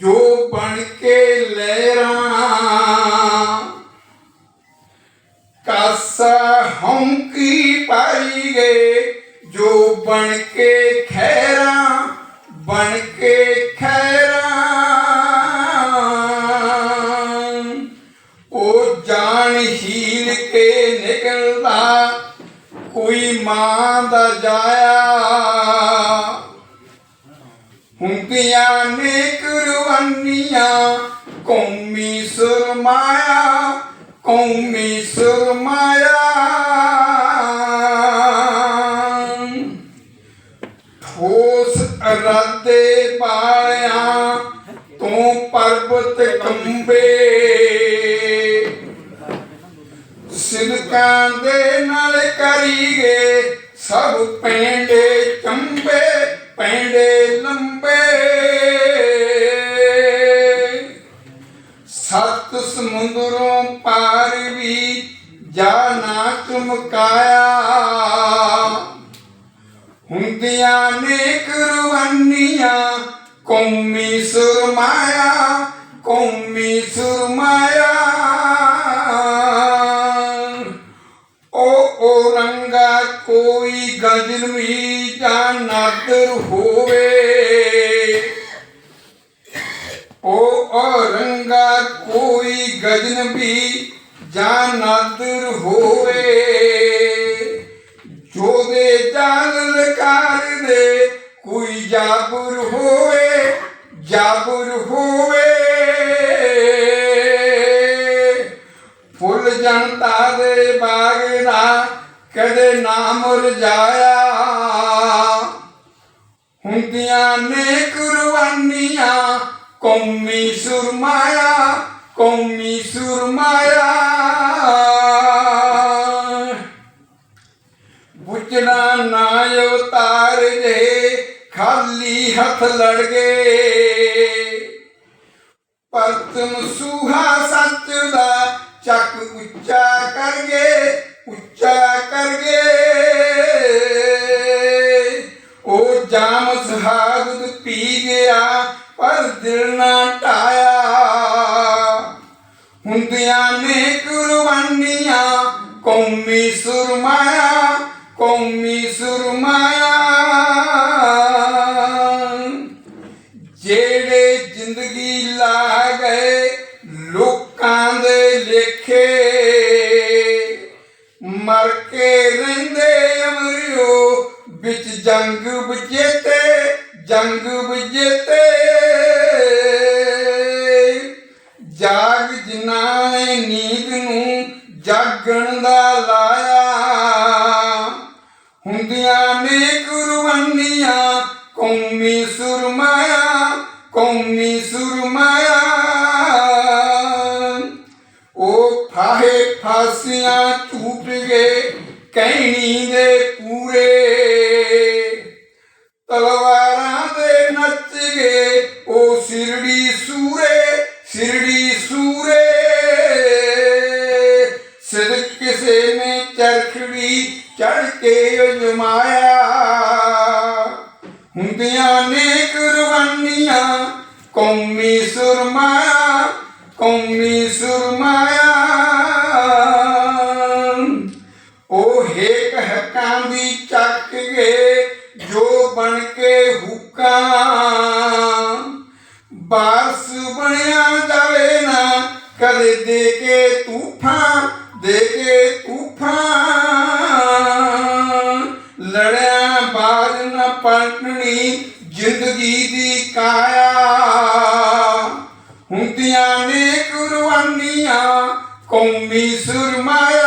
ਜੋ ਬਣ ਕੇ ਲਹਿਰਾਂ, ਕਾਸਾ ਹੌਂਕੀ ਪਾਈ ਗਏ। ਜੋ ਬਣ ਕੇ ਖੈਰਾਂ, ਬਣ ਕੇ ਖੈਰਾਂ। ਉਹ ਜਾਣ ਹੀਲ ਕੇ ਨਿਕਲਦਾ, ਕੋਈ ਮਾਂ ਦਾ ਜਾਇਆ। ਹੁੰਦੀਆਂ ਨੇ ਕੁਰਬਾਨੀਆਂ, ਕੌਮੀ ਸੁਰਮਾਇਆ ਕੌਮੀ ਸੁਰਮਾਇਆ। ਠੋਸ ਇਰਾਦੇ ਪਾਲਿਆਂ ਤੂੰ ਪਰਬਤ ਕੰਬੇ। ਸਿਦਕਾਂ ਦੇ ਨਾਲ ਕਰੀਗੇ ਸਭ ਪੈਂਡੇ ਚੰਬੇ, ਪੈਂਡੇ ਲੰਬੇ। ਸੱਤ ਪਾਰ ਵੀ ਜਾ ਚਮਕਾਇਆ। ਹੁੰਦੀਆਂ ਨੇ ਕੁਰਬਾਨੀਆਂ, ਕੌਮੀ ਸੁਰਮਾਇਆ ਕੌਮੀ ਸੁਰਮਾਇਆ। ਉਹ ਔਰੰਗਾ ਕੋਈ ਗਜਨਵੀ ਜਾਂ ਨਾਦਰ ਹੋਵੇ। ਉਹ ਔਰੰਗਾ ਕੋਈ ਗਜ਼ਨ ਵੀ ਜਾਂ ਨਾਦਰ ਹੋਵੇ। ਜੋਦੇ ਜਾਲ ਕਰ ਦੇ ਕੋਈ ਜਾਬਰ ਹੋਵੇ ਜਾਬਰ ਹੋਵੇ। ਫੁੱਲ ਜਨਤਾ ਦੇ ਬਾਗ ਦਾ ਕਦੇ ਨਾ ਮੁਰਝਾਇਆ ਹੁੰਦੀਆਂ ਨੇ ਕੁਰਬਾਨੀਆਂ ਕੌਮੀ ਸੁਰਮਾਇਆ ਕੌਮੀ ਸੁਰਮਾਇਆ ਬੁੱਝਣਾ ਨਾ ਉਤਾਰ ਦੇ ਖਾਲੀ ਹੱਥ ਲੜ ਗਏ ਪਰਤਨ ਸੁਹਾ ਸੱਚ ਦਾ ਚੱਕ ਉੱਚਾ ਕਰ ਗਏ ਉੱਚਾ ਕਰ ਗਏ ਹੁੰਦੀਆਂ ਨੇ ਕੁਰਬਾਨੀਆਂ ਕੌਮੀ ਸੁਰਮਾਇਆ ਕੌਮੀ ਸੁਰਮਾਇਆ ਜਿਹੜੇ ਜ਼ਿੰਦਗੀ ਲਾ ਗਏ ਲੋਕਾਂ ਦੇ ਲੇਖੇ ਮਰ ਕੇ ਰਹਿੰਦੇ ਅਮਰਿਓ ਵਿੱਚ ਜੰਗ ਵਿਜੇਤੇ ਜੰਗ ਵਿਜੇਤੇ ਜਾਗਣ ਦਾ ਲਾਇਆ। ਹੁੰਦੀਆਂ ਨੇ ਕੁਰਬਾਨੀਆਂ ਕੌਮੀ ਸੁਰਮਾਇਆ ਕੌਮੀ ਸੁਰਮਾਇਆ। ਉਹ ਫਾਹੇ ਫਾਸੀਆਂ ਝੂਟ ਗਏ ਕਹਿਣੀ ਦੇ ਪੂਰੇ। ਤਲਵਾਰਾਂ ਦੇ ਨੱਚ ਗਏ ਉਹ ਸਿਰੜੀ ਸੂਰੇ ਸਿਰੜੀ ਸੂਰੇ। ਕੇ ਅਜਮਾਇਆ ਹੁੰਦੀਆਂ ਨੇ ਕੁਰਬਾਨੀਆਂ, ਕੌਮੀ ਸੁਰਮਾਇਆ ਕੌਮੀ ਸੁਰਮਾਇਆ। ਉਹ ਹੇਕ ਹੱਕਾਂ ਦੀ ਚੱਕ ਗਏ ਜੋ ਬਣ ਕੇ ਹੁਕਾਂ। ਬਾਰਸ ਬਣਿਆ ਜਾਵੇ ਨਾ, ਕਦੇ ਦੇ ਕੇ ਤੂਫਾਨ, ਦੇ ਕੇ ਤੂਫਾਨ। ਜ਼ਿੰਦਗੀ ਦੀ ਕਾਇਆ ਹੁੰਦੀਆਂ ਨੇ ਕੁਰਬਾਨੀਆਂ ਕੌਮੀ ਸੁਰਮਾਇਆ।